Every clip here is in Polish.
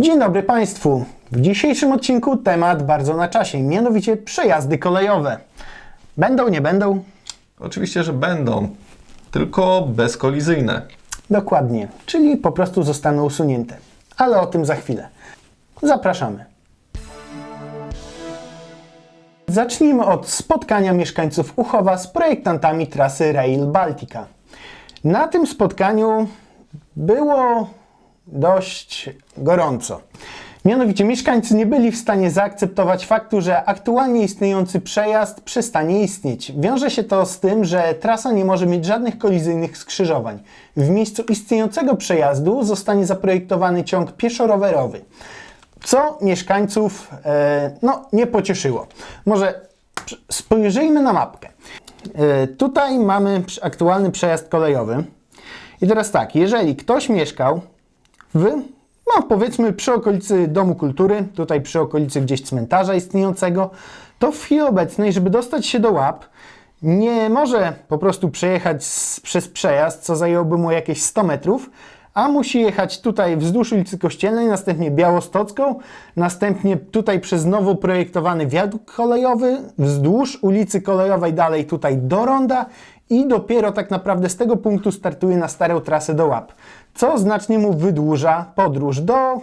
Dzień dobry Państwu. W dzisiejszym odcinku temat bardzo na czasie, mianowicie przejazdy kolejowe. Będą, nie będą? Oczywiście, że będą, tylko bezkolizyjne. Dokładnie, czyli po prostu zostaną usunięte. Ale o tym za chwilę. Zapraszamy. Zacznijmy od spotkania mieszkańców Uchowa z projektantami trasy Rail Baltica. Na tym spotkaniu było dość gorąco. Mianowicie mieszkańcy nie byli w stanie zaakceptować faktu, że aktualnie istniejący przejazd przestanie istnieć. Wiąże się to z tym, że trasa nie może mieć żadnych kolizyjnych skrzyżowań. W miejscu istniejącego przejazdu zostanie zaprojektowany ciąg pieszo-rowerowy, co mieszkańców e, no, nie pocieszyło. Może spojrzyjmy na mapkę. E, tutaj mamy aktualny przejazd kolejowy. I teraz tak, jeżeli ktoś mieszkał w, no powiedzmy przy okolicy Domu Kultury, tutaj przy okolicy gdzieś cmentarza istniejącego, to w chwili obecnej, żeby dostać się do łap, nie może po prostu przejechać z, przez przejazd, co zajęłoby mu jakieś 100 metrów, a musi jechać tutaj wzdłuż ulicy Kościelnej, następnie Białostocką, następnie tutaj przez nowo projektowany wiadukt kolejowy, wzdłuż ulicy kolejowej dalej tutaj do Ronda i dopiero tak naprawdę z tego punktu startuje na starą trasę do Łap, co znacznie mu wydłuża podróż do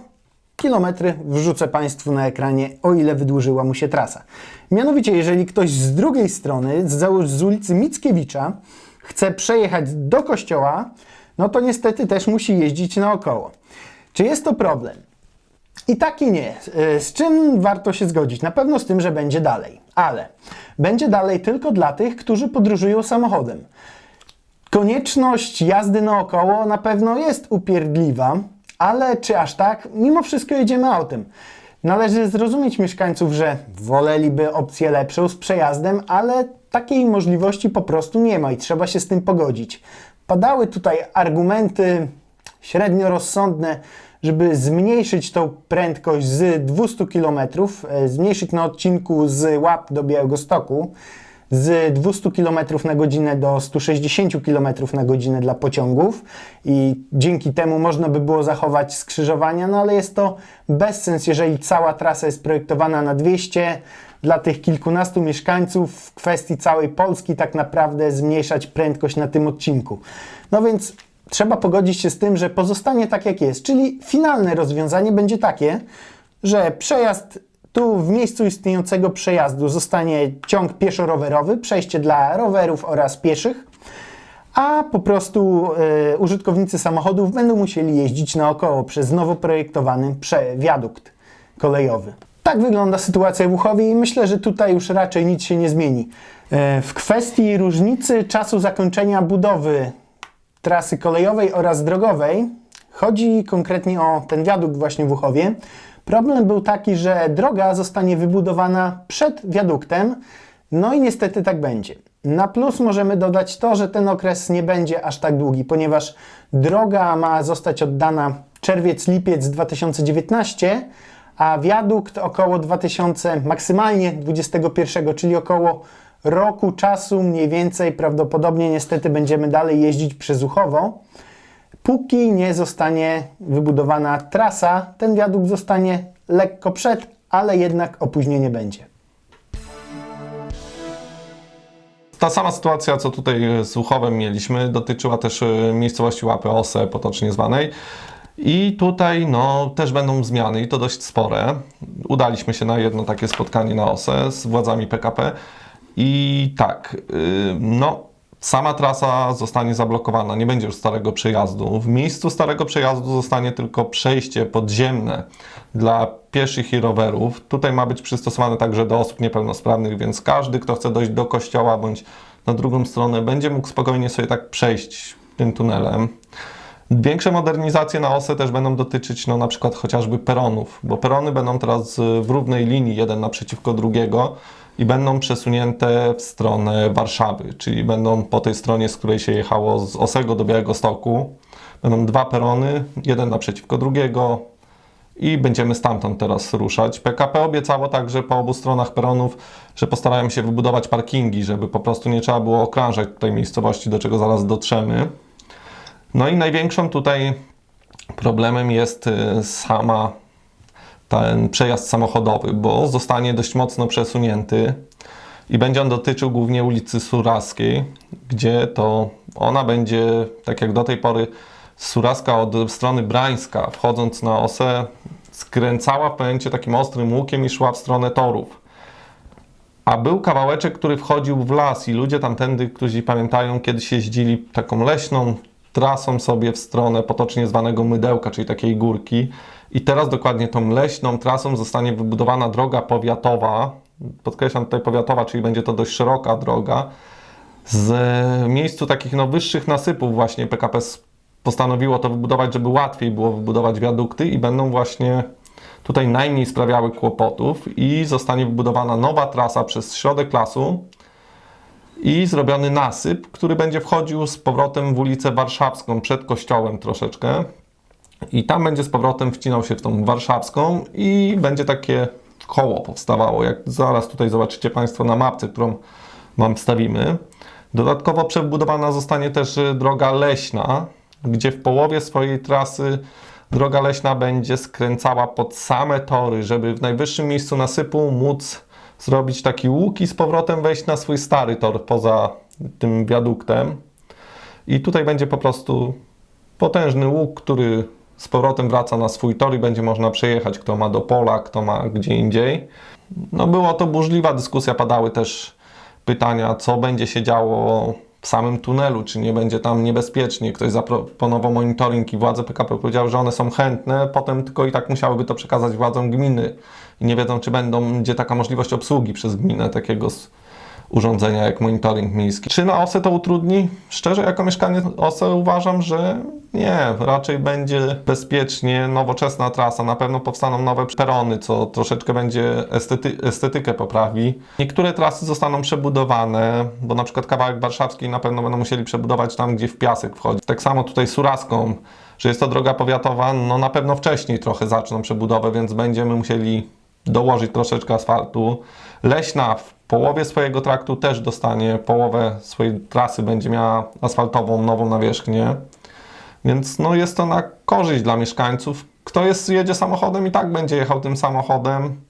kilometry wrzucę Państwu na ekranie, o ile wydłużyła mu się trasa. Mianowicie, jeżeli ktoś z drugiej strony, z, z ulicy Mickiewicza, chce przejechać do kościoła, no to niestety też musi jeździć naokoło. Czy jest to problem? I tak i nie. E, Z czym warto się zgodzić? Na pewno z tym, że będzie dalej. Ale będzie dalej tylko dla tych, którzy podróżują samochodem. Konieczność jazdy naokoło na pewno jest upierdliwa, ale czy aż tak? Mimo wszystko jedziemy autem. Należy zrozumieć mieszkańców, że woleliby opcję lepszą z przejazdem, ale takiej możliwości po prostu nie ma i trzeba się z tym pogodzić. Padały tutaj argumenty średnio rozsądne, żeby zmniejszyć tą prędkość z 200 km, e, zmniejszyć na odcinku z Łap do Białegostoku z 200 km na godzinę do 160 km na godzinę dla pociągów. I dzięki temu można by było zachować skrzyżowania, no ale jest to bezsens, jeżeli cała trasa jest projektowana na 200 dla tych kilkunastu mieszkańców w kwestii całej Polski tak naprawdę zmniejszać prędkość na tym odcinku. No więc trzeba pogodzić się z tym, że pozostanie tak jak jest, czyli finalne rozwiązanie będzie takie, że przejazd tu w miejscu istniejącego przejazdu zostanie ciąg pieszo-rowerowy, przejście dla rowerów oraz pieszych, a po prostu e, użytkownicy samochodów będą musieli jeździć naokoło przez nowo projektowany wiadukt kolejowy. Tak wygląda sytuacja w Łuchowie i myślę, że tutaj już raczej nic się nie zmieni. E, w kwestii różnicy czasu zakończenia budowy trasy kolejowej oraz drogowej. Chodzi konkretnie o ten wiadukt właśnie w Łuchowie. Problem był taki, że droga zostanie wybudowana przed wiaduktem, no i niestety tak będzie. Na plus możemy dodać to, że ten okres nie będzie aż tak długi, ponieważ droga ma zostać oddana czerwiec-lipiec 2019, a wiadukt około 2000, maksymalnie 21, czyli około roku czasu mniej więcej, prawdopodobnie niestety będziemy dalej jeździć przez Uchowo. Póki nie zostanie wybudowana trasa, ten wiadukt zostanie lekko przed, ale jednak opóźnienie będzie. Ta sama sytuacja, co tutaj z Uchowem mieliśmy, dotyczyła też e, miejscowości Łapy Ose, potocznie zwanej. I tutaj no, też będą zmiany i to dość spore. Udaliśmy się na jedno takie spotkanie na OSE z władzami PKP i tak, y, no sama trasa zostanie zablokowana, nie będzie już starego przejazdu. W miejscu starego przejazdu zostanie tylko przejście podziemne dla pieszych i rowerów. Tutaj ma być przystosowane także do osób niepełnosprawnych, więc każdy, kto chce dojść do kościoła bądź na drugą stronę, będzie mógł spokojnie sobie tak przejść tym tunelem. Większe modernizacje na OSE też będą dotyczyć no, na przykład chociażby peronów, bo perony będą teraz w równej linii, jeden naprzeciwko drugiego i będą przesunięte w stronę Warszawy, czyli będą po tej stronie, z której się jechało z Osego do Białegostoku. Będą dwa perony, jeden naprzeciwko drugiego i będziemy stamtąd teraz ruszać. PKP obiecało także po obu stronach peronów, że postarają się wybudować parkingi, żeby po prostu nie trzeba było okrążać tej miejscowości, do czego zaraz dotrzemy. No i największą tutaj problemem jest y, sama ten przejazd samochodowy, bo zostanie dość mocno przesunięty i będzie on dotyczył głównie ulicy Suraskiej, gdzie to ona będzie, tak jak do tej pory, Suraska od strony Brańska, wchodząc na osę, skręcała w pęcie takim ostrym łukiem i szła w stronę torów. A był kawałeczek, który wchodził w las i ludzie tamtędy, którzy pamiętają, kiedyś jeździli taką leśną trasą sobie w stronę potocznie zwanego Mydełka, czyli takiej górki. I teraz dokładnie tą leśną trasą zostanie wybudowana droga powiatowa, podkreślam tutaj powiatowa, czyli będzie to dość szeroka droga, z miejscu takich no, wyższych nasypów właśnie PKP postanowiło to wybudować, żeby łatwiej było wybudować wiadukty i będą właśnie tutaj najmniej sprawiały kłopotów. I zostanie wybudowana nowa trasa przez środek lasu i zrobiony nasyp, który będzie wchodził z powrotem w ulicę Warszawską przed kościołem troszeczkę i tam będzie z powrotem wcinał się w tą warszawską i będzie takie koło powstawało, jak zaraz tutaj zobaczycie Państwo na mapce, którą Wam wstawimy. Dodatkowo przebudowana zostanie też y, droga leśna, gdzie w połowie swojej trasy droga leśna będzie skręcała pod same tory, żeby w najwyższym miejscu nasypu móc zrobić taki łuk i z powrotem wejść na swój stary tor poza tym wiaduktem. I tutaj będzie po prostu potężny łuk, który z powrotem wraca na swój tor i będzie można przejechać, kto ma do pola, kto ma gdzie indziej. No była to burzliwa dyskusja, padały też pytania, co będzie się działo w samym tunelu, czy nie będzie tam niebezpiecznie. Ktoś zaproponował monitoring i władze PKP powiedziały, że one są chętne, potem tylko i tak musiałyby to przekazać władzom gminy i nie wiedzą, czy będą, będzie taka możliwość obsługi przez gminę takiego urządzenia jak monitoring miejski. Czy na OSE to utrudni? Szczerze, jako mieszkaniec OSE uważam, że nie. Raczej będzie bezpiecznie, nowoczesna trasa. Na pewno powstaną nowe perony, co troszeczkę będzie estety estetykę poprawi. Niektóre trasy zostaną przebudowane, bo na przykład kawałek warszawski na pewno będą musieli przebudować tam, gdzie w piasek wchodzi. Tak samo tutaj Suraską, że jest to droga powiatowa, no na pewno wcześniej trochę zaczną przebudowę, więc będziemy musieli dołożyć troszeczkę asfaltu. Leśna w połowie swojego traktu też dostanie połowę swojej trasy, będzie miała asfaltową, nową nawierzchnię. Więc no jest to na korzyść dla mieszkańców. Kto jest, jedzie samochodem i tak będzie jechał tym samochodem.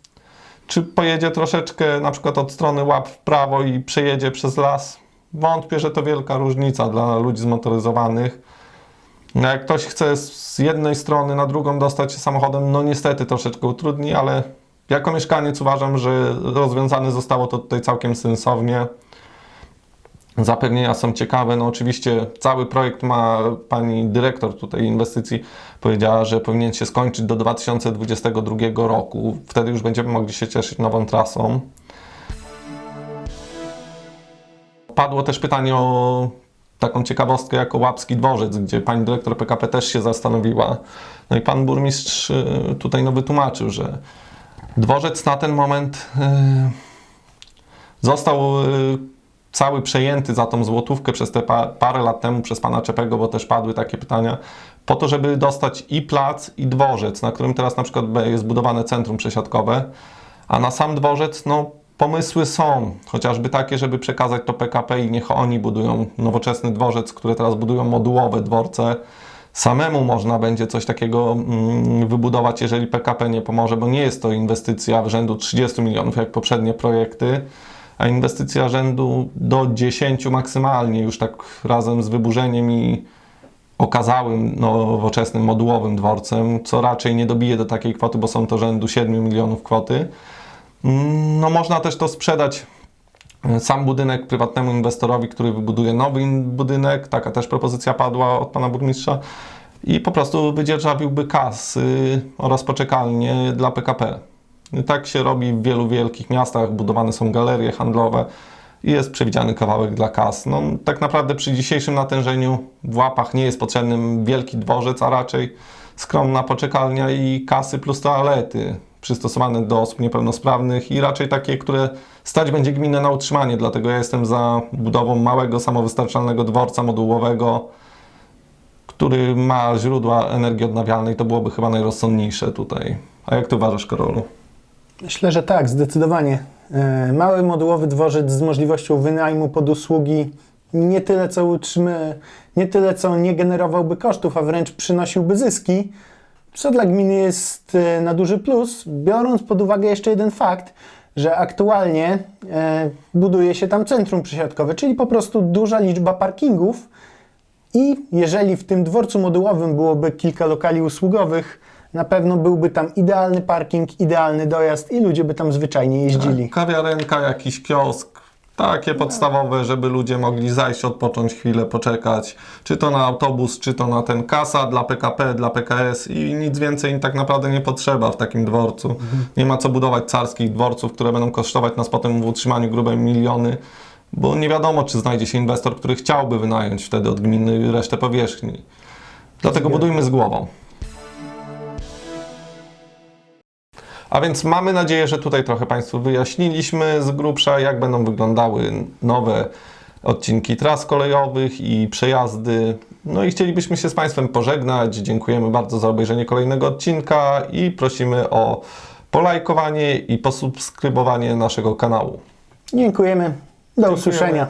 Czy pojedzie troszeczkę na przykład od strony łap w prawo i przejedzie przez las? Wątpię, że to wielka różnica dla ludzi zmotoryzowanych. No jak ktoś chce z jednej strony na drugą dostać się samochodem, no niestety troszeczkę utrudni, ale jako mieszkaniec uważam, że rozwiązane zostało to tutaj całkiem sensownie. Zapewnienia są ciekawe. No oczywiście cały projekt ma pani dyrektor tutaj inwestycji powiedziała, że powinien się skończyć do 2022 roku. Wtedy już będziemy mogli się cieszyć nową trasą. Padło też pytanie o taką ciekawostkę jako Łapski Dworzec, gdzie pani dyrektor PKP też się zastanowiła. No i pan burmistrz y, tutaj no wytłumaczył, że dworzec na ten moment y, został y, cały przejęty za tą złotówkę przez te pa, parę lat temu przez pana Czepego, bo też padły takie pytania, po to, żeby dostać i plac, i dworzec, na którym teraz na przykład jest budowane centrum przesiadkowe, a na sam dworzec, no pomysły są, chociażby takie, żeby przekazać to PKP i niech oni budują nowoczesny dworzec, które teraz budują modułowe dworce. Samemu można będzie coś takiego mm, wybudować, jeżeli PKP nie pomoże, bo nie jest to inwestycja w rzędu 30 milionów, jak poprzednie projekty, a inwestycja rzędu do 10 maksymalnie, już tak razem z wyburzeniem i okazałym, nowoczesnym, modułowym dworcem, co raczej nie dobije do takiej kwoty, bo są to rzędu 7 milionów kwoty. Mm, No można też to sprzedać sam budynek prywatnemu inwestorowi, który wybuduje nowy budynek, taka też propozycja padła od pana burmistrza i po prostu wydzierżawiłby kasy oraz poczekalnie dla PKP. Tak się robi w wielu wielkich miastach, budowane są galerie handlowe i jest przewidziany kawałek dla kas. No, tak naprawdę przy dzisiejszym natężeniu w łapach nie jest potrzebny wielki dworzec, a raczej skromna poczekalnia i kasy plus toalety przystosowane do osób niepełnosprawnych i raczej takie, które stać będzie gminę na utrzymanie. Dlatego ja jestem za budową małego, samowystarczalnego dworca modułowego, który ma źródła energii odnawialnej. To byłoby chyba najrozsądniejsze tutaj. A jak ty uważasz, Karolu? Myślę, że tak, zdecydowanie. E, Mały modułowy dworzec z możliwością wynajmu pod usługi nie tyle co utrzymy, nie tyle co nie generowałby kosztów, a wręcz przynosiłby zyski, co dla gminy jest e, na duży plus, biorąc pod uwagę jeszcze jeden fakt, że aktualnie e, buduje się tam centrum przesiadkowe, czyli po prostu duża liczba parkingów i jeżeli w tym dworcu modułowym byłoby kilka lokali usługowych, na pewno byłby tam idealny parking, idealny dojazd i ludzie by tam zwyczajnie jeździli. Kawiarenka, jakiś kiosk, takie podstawowe, żeby ludzie mogli zajść, odpocząć chwilę, poczekać. Czy to na autobus, czy to na ten kasa dla PKP, dla PKS i nic więcej im tak naprawdę nie potrzeba w takim dworcu. Nie ma co budować carskich dworców, które będą kosztować nas potem w utrzymaniu grube miliony, bo nie wiadomo, czy znajdzie się inwestor, który chciałby wynająć wtedy od gminy resztę powierzchni. Dlatego budujmy z głową. A więc mamy nadzieję, że tutaj trochę Państwu wyjaśniliśmy z grubsza, jak będą wyglądały nowe odcinki tras kolejowych i przejazdy. No i chcielibyśmy się z Państwem pożegnać. Dziękujemy bardzo za obejrzenie kolejnego odcinka i prosimy o polajkowanie i posubskrybowanie naszego kanału. Dziękujemy. Do usłyszenia.